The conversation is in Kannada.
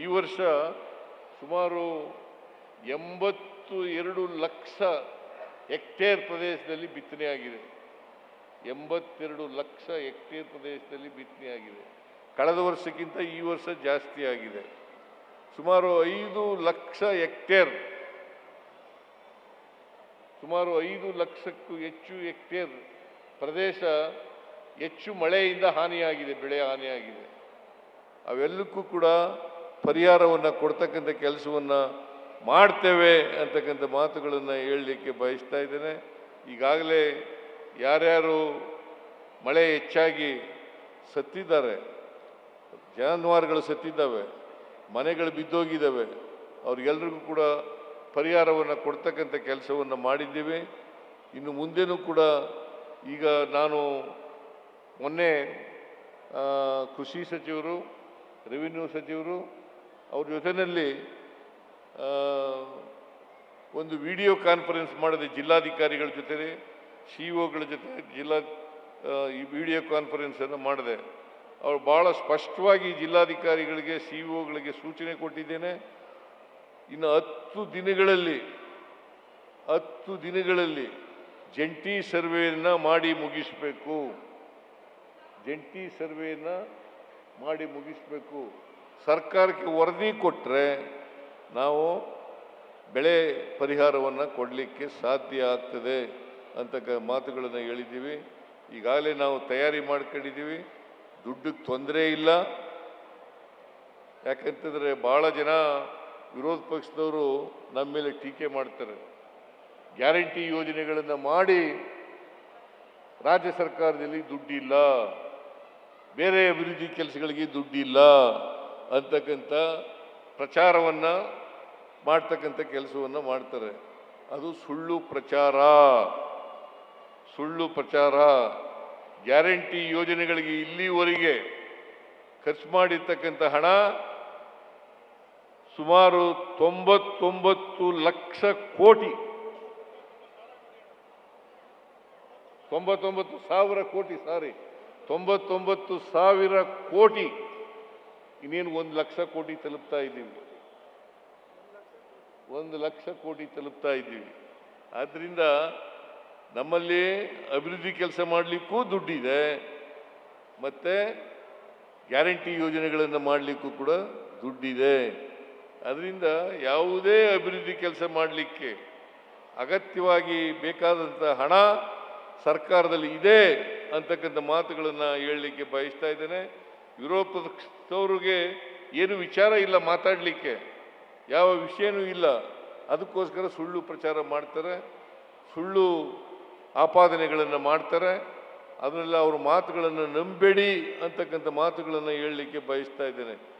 ಈ ವರ್ಷ ಸುಮಾರು ಎಂಬತ್ತು ಎರಡು ಲಕ್ಷ ಹೆಕ್ಟೇರ್ ಪ್ರದೇಶದಲ್ಲಿ ಬಿತ್ತನೆಯಾಗಿದೆ ಎಂಬತ್ತೆರಡು ಲಕ್ಷ ಹೆಕ್ಟೇರ್ ಪ್ರದೇಶದಲ್ಲಿ ಬಿತ್ತನೆಯಾಗಿದೆ ಕಳೆದ ವರ್ಷಕ್ಕಿಂತ ಈ ವರ್ಷ ಜಾಸ್ತಿ ಆಗಿದೆ. ಸುಮಾರು ಐದು ಲಕ್ಷ ಹೆಕ್ಟೇರ್, ಸುಮಾರು ಐದು ಲಕ್ಷಕ್ಕೂ ಹೆಚ್ಚು ಹೆಕ್ಟೇರ್ ಪ್ರದೇಶ ಹೆಚ್ಚು ಮಳೆಯಿಂದ ಹಾನಿಯಾಗಿದೆ, ಬೆಳೆ ಹಾನಿಯಾಗಿದೆ. ಅವೆಲ್ಲಕ್ಕೂ ಕೂಡ ಪರಿಹಾರವನ್ನು ಕೊಡ್ತಕ್ಕಂಥ ಕೆಲಸವನ್ನು ಮಾಡ್ತೇವೆ ಅಂತಕ್ಕಂಥ ಮಾತುಗಳನ್ನು ಹೇಳಲಿಕ್ಕೆ ಬಯಸ್ತಾ ಇದ್ದೇನೆ. ಈಗಾಗಲೇ ಯಾರ್ಯಾರು ಮಳೆ ಹೆಚ್ಚಾಗಿ ಸತ್ತಿದ್ದಾರೆ, ಜಾನುವಾರುಗಳು ಸತ್ತಿದ್ದಾವೆ, ಮನೆಗಳು ಬಿದ್ದೋಗಿದ್ದಾವೆ, ಅವ್ರಿಗೆಲ್ರಿಗೂ ಕೂಡ ಪರಿಹಾರವನ್ನು ಕೊಡ್ತಕ್ಕಂಥ ಕೆಲಸವನ್ನು ಮಾಡಿದ್ದೀವಿ. ಇನ್ನು ಮುಂದೆನೂ ಕೂಡ ಈಗ ನಾನು ಮೊನ್ನೆ ಕೃಷಿ ಸಚಿವರು, ರೆವಿನ್ಯೂ ಸಚಿವರು ಅವ್ರ ಜೊತೆಯಲ್ಲಿ ಒಂದು ವಿಡಿಯೋ ಕಾನ್ಫರೆನ್ಸ್ ಮಾಡಿದೆ ಜಿಲ್ಲಾಧಿಕಾರಿಗಳ ಜೊತೆ ಸಿ ಒಗಳ ಜೊತೆ ಜಿಲ್ಲಾ ಈ ವಿಡಿಯೋ ಕಾನ್ಫರೆನ್ಸನ್ನು ಮಾಡಿದೆ. ಅವ್ರು ಭಾಳ ಸ್ಪಷ್ಟವಾಗಿ ಜಿಲ್ಲಾಧಿಕಾರಿಗಳಿಗೆ, ಸಿ ಒಗಳಿಗೆ ಸೂಚನೆ ಕೊಟ್ಟಿದ್ದೇನೆ. ಇನ್ನು ಹತ್ತು ದಿನಗಳಲ್ಲಿ ಹತ್ತು ದಿನಗಳಲ್ಲಿ ಜಂಟಿ ಸರ್ವೆಯನ್ನು ಮಾಡಿ ಮುಗಿಸಬೇಕು. ಜಂಟಿ ಸರ್ವೆಯನ್ನು ಮಾಡಿ ಮುಗಿಸಬೇಕು. ಸರ್ಕಾರಕ್ಕೆ ವರದಿ ಕೊಟ್ಟರೆ ನಾವು ಬೆಳೆ ಪರಿಹಾರವನ್ನು ಕೊಡಲಿಕ್ಕೆ ಸಾಧ್ಯ ಆಗ್ತದೆ ಅಂತಕ್ಕ ಮಾತುಗಳನ್ನು ಹೇಳಿದ್ದೀವಿ. ಈಗಾಗಲೇ ನಾವು ತಯಾರಿ ಮಾಡ್ಕೊಂಡಿದ್ದೀವಿ. ದುಡ್ಡಿಗೆ ತೊಂದರೆ ಇಲ್ಲ. ಯಾಕಂತಂದರೆ ಭಾಳ ಜನ ವಿರೋಧ ಪಕ್ಷದವರು ನಮ್ಮ ಮೇಲೆ ಟೀಕೆ ಮಾಡ್ತಾರೆ. ಗ್ಯಾರಂಟಿ ಯೋಜನೆಗಳನ್ನು ಮಾಡಿ ರಾಜ್ಯ ಸರ್ಕಾರದಲ್ಲಿ ದುಡ್ಡಿಲ್ಲ. ಬೇರೆ ಅಭಿವೃದ್ಧಿ ಕೆಲಸಗಳಿಗೆ ದುಡ್ಡಿಲ್ಲ. ಅಂತಕ್ಕಂಥ ಪ್ರಚಾರವನ್ನು ಮಾಡ್ತಕ್ಕಂಥ ಕೆಲಸವನ್ನು ಮಾಡ್ತಾರೆ. ಅದು ಸುಳ್ಳು ಪ್ರಚಾರ. ಸುಳ್ಳು ಪ್ರಚಾರ. ಗ್ಯಾರಂಟಿ ಯೋಜನೆಗಳಿಗೆ ಇಲ್ಲಿವರೆಗೆ ಖರ್ಚು ಮಾಡಿರ್ತಕ್ಕಂಥ ಹಣ ಸುಮಾರು ತೊಂಬತ್ತೊಂಬತ್ತು ಲಕ್ಷ ಕೋಟಿ. ತೊಂಬತ್ತೊಂಬತ್ತು ಸಾವಿರ ಕೋಟಿ, ಸಾರಿ. ತೊಂಬತ್ತೊಂಬತ್ತು ಸಾವಿರ ಕೋಟಿ. ಇನ್ನೇನು ಒಂದು ಲಕ್ಷ ಕೋಟಿ ತಲುಪ್ತಾ ಇದ್ದೀವಿ ಒಂದು ಲಕ್ಷ ಕೋಟಿ ತಲುಪ್ತಾ ಇದ್ದೀವಿ. ಆದ್ದರಿಂದ ನಮ್ಮಲ್ಲಿ ಅಭಿವೃದ್ಧಿ ಕೆಲಸ ಮಾಡಲಿಕ್ಕೂ ದುಡ್ಡಿದೆ. ಮತ್ತು ಗ್ಯಾರಂಟಿ ಯೋಜನೆಗಳನ್ನು ಮಾಡಲಿಕ್ಕೂ ಕೂಡ ದುಡ್ಡಿದೆ. ಅದರಿಂದ ಯಾವುದೇ ಅಭಿವೃದ್ಧಿ ಕೆಲಸ ಮಾಡಲಿಕ್ಕೆ ಅಗತ್ಯವಾಗಿ ಬೇಕಾದಂಥ ಹಣ ಸರ್ಕಾರದಲ್ಲಿ ಇದೆ ಅಂತಕ್ಕಂಥ ಮಾತುಗಳನ್ನು ಹೇಳಲಿಕ್ಕೆ ಬಯಸ್ತಾ ಇದ್ದೇನೆ. ವಿರೋಧ ಪಕ್ಷದವ್ರಿಗೆ ಏನು ವಿಚಾರ ಇಲ್ಲ ಮಾತಾಡಲಿಕ್ಕೆ, ಯಾವ ವಿಷಯನೂ ಇಲ್ಲ. ಅದಕ್ಕೋಸ್ಕರ ಸುಳ್ಳು ಪ್ರಚಾರ ಮಾಡ್ತಾರೆ, ಸುಳ್ಳು ಆಪಾದನೆಗಳನ್ನು ಮಾಡ್ತಾರೆ. ಅದನ್ನೆಲ್ಲ ಅವ್ರ ಮಾತುಗಳನ್ನು ನಂಬೇಡಿ ಅಂತಕ್ಕಂಥ ಮಾತುಗಳನ್ನು ಹೇಳಲಿಕ್ಕೆ ಬಯಸ್ತಾ ಇದ್ದೇನೆ.